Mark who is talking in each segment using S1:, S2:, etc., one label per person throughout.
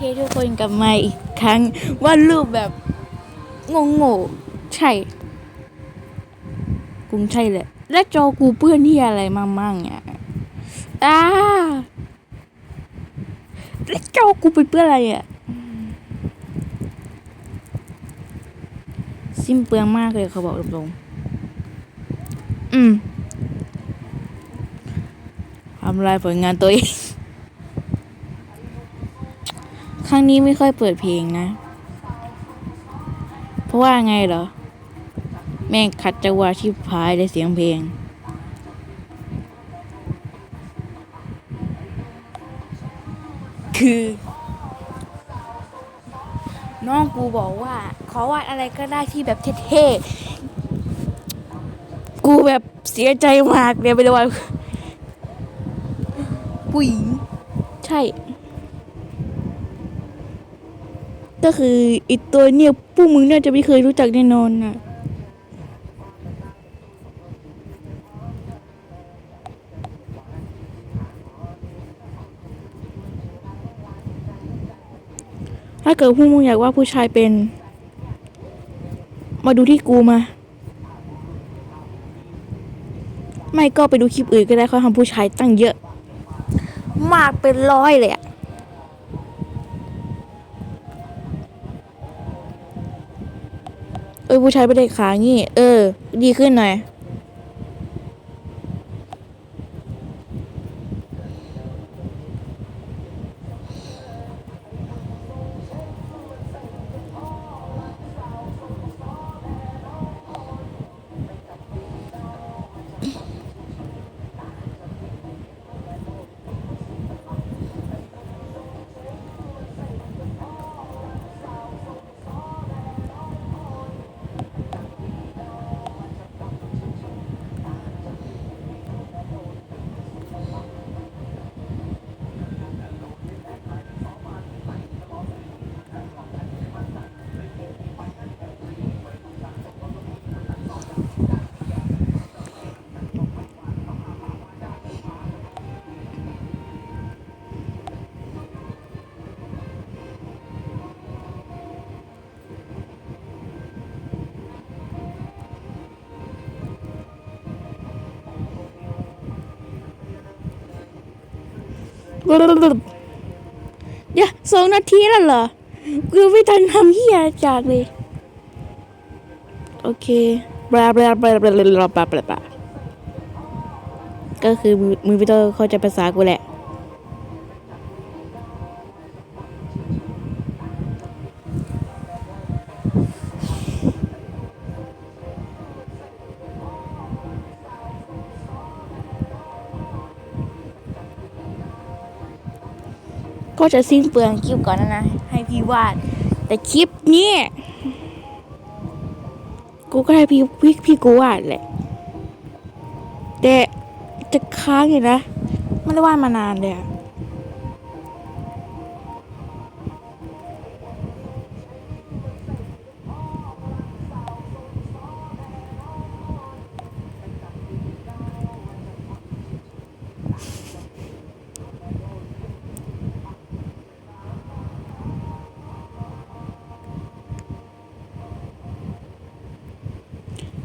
S1: เคทุกคนกลับมาอีกครั้งวาดรูปแบบงงโง่ๆใช่กูใช่แหละ และจอกูเปื้อนที่อะไรมั่งๆเนี่ยอ้าและจอกูเป็นเปื้อนอะไรอะสิ้นเปลืองมากเลยเขาบอกตรงๆอืมทำลายผลงานตัวเอง ครั้งนี้ไม่ค่อยเปิดเพลงนะ เพราะว่าไงเหรอ แม่งขัดจังหวะที่พายในเสียงเพลง คือ น้องกูบอกว่า ขอวาดอะไรก็ได้ที่แบบเท่ๆ กูแบบเสียใจมากเลยไปเลยว่าผู้หญิงใช่ ก็คืออีตัวเนี่ยพวกมึงน่าจะไม่เคยรู้จักแน่นอนน่ะถ้าเกิดพวกมึงอยากว่าผู้ชายเป็น มาดูที่กูมา ไม่ก็ไปดูคลิปอื่นก็ได้เขาทำผู้ชายตั้งเยอะ มากเป็นร้อยเลยอะ ผู้ชายไม่ได้ขางี้ เออ ดีขึ้นหน่อย เดี๋ยวสองนาทีแล้วเหรอ กูไม่ทันทำเฮียจากเลย โอเคบลาบลาบลาบลาบลาบลาก็คือมือพิเตอร์เขาจะภาษากูแหละ ก็จะสิ้นเปลืองคลิปก่อนนะนะ ให้พี่วาด แต่คลิปนี้กูก็ให้พี่พี่พี่กูวาดแหละ แต่จะค้างอยู่นะ ไม่ได้วาดมานานเลยอะ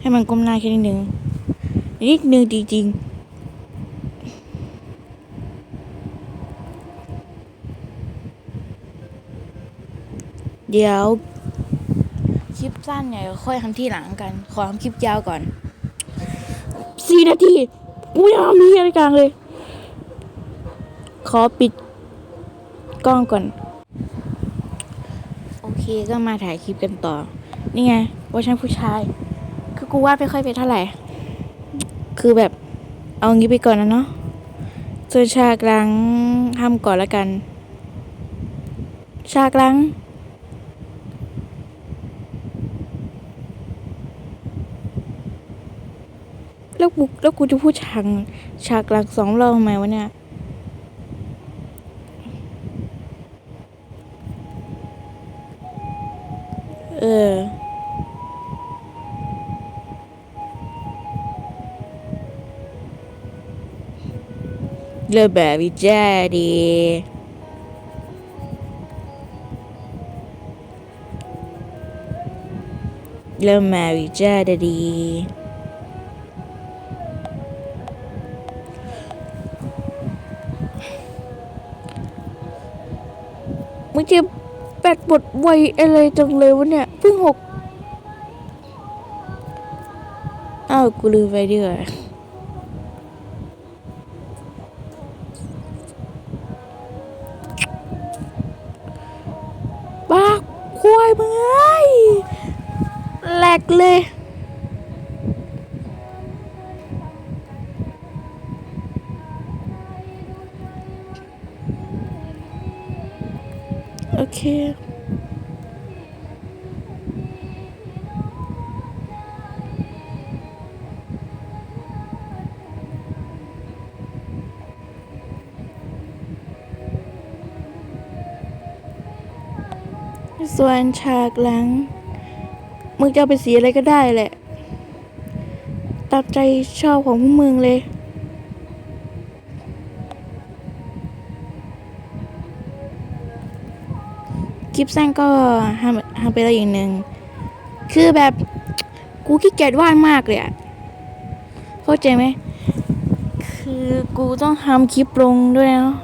S1: ให้มันก้มหน้าแค่นิดนึงนิดนึงจริงๆเดี๋ยวคลิปสั้นเนี่ยค่อยทำที่หลังกัน ขอทำคลิปยาวก่อนสี่นาทีกูยังมีอะไรกลางเลย ขอปิดกล้องก่อน โอเคก็มาถ่ายคลิปกันต่อ นี่ไงว่าฉันผู้ชาย คือกูวาดไม่ค่อยเป็นเท่าไหร่ คือแบบเอางี้ไปก่อนนะเนาะส่วนฉากหลังทำก่อนละกัน ฉากหลังแล้วกูแล้วกูจะพูดฉากฉากหลังสองรอบทำไมวะเนี่ย little baby daddy. Little Mary Daddy. Mới chưa แปดบทไวอะไรจังเลยวะเนี่ยเพิ่งหกอ้าวกูลืมไปดีว่ เลย โอเคส่วนฉากหลัง มึงจะเอาไปสีอะไรก็ได้แหละตามใจชอบของพวกมึงเลยคลิปสั้นก็ทำทำไปแล้วอย่างหนึ่ง คือแบบกูขี้เกียจวาดมากเลยอะเข้าใจไหม คือกูต้องทำคลิปลงด้วยเนาะ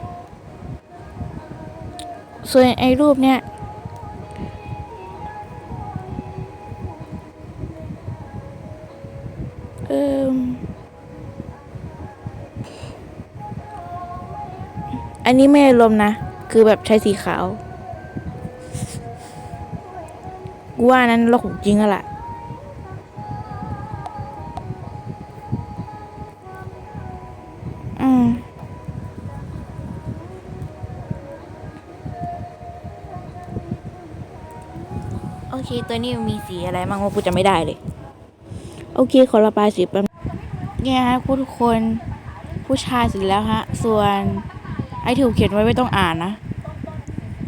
S1: ส่วนไอ้รูปเนี้ย เอออันนี้ไม่รวมนะ คือแบบใช้สีขาว กูว่านั้นโลกของจริงอะล่ะอืมโอเค ตัวนี้มีสีอะไรบ้างว่ากูจะไม่ได้เลย โอเคขอระบายสีแป๊บเนี่ยฮะทุกคนผู้ชายเสร็จแล้วฮะ ส่วนไอ้ที่ถูกเขียนไว้ไม่ต้องอ่านนะ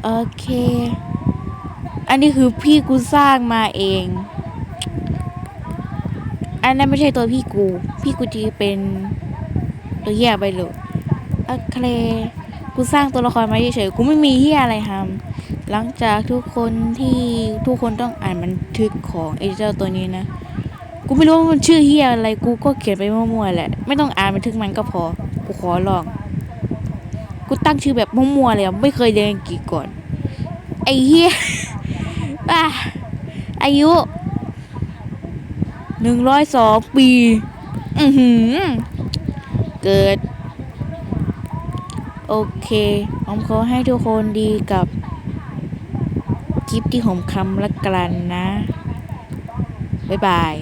S1: โอเค อันนี้คือพี่กูสร้างมาเอง อันนั้นไม่ใช่ตัวพี่กู พี่กูจีเป็นตัวเหี้ยไปเลยโอเคกูสร้างตัวละครมาเฉยๆกูไม่มีเหี้ยอะไรทำหลังจากทุกคนที่ทุกคนต้องอ่านบันทึกของไอ้เจ้าตัวนี้นะ กูไม่รู้ว่ามันชื่อเหี้ยอะไร กูก็เขียนไปมั่วๆแหละ ไม่ต้องอ่านบันทึกมันก็พอ กูขอลอง กูตั้งชื่อแบบมั่วๆเลยอะไม่เคยเรียนอังกฤษก่อน ไอ้เหี้ยอะอายุหนึ่งร้อยสองปี อือหือ เกิด โอเค ผมขอให้ทุกคนดีกับคลิปที่ผมคำละกันนะ บ๊ายบาย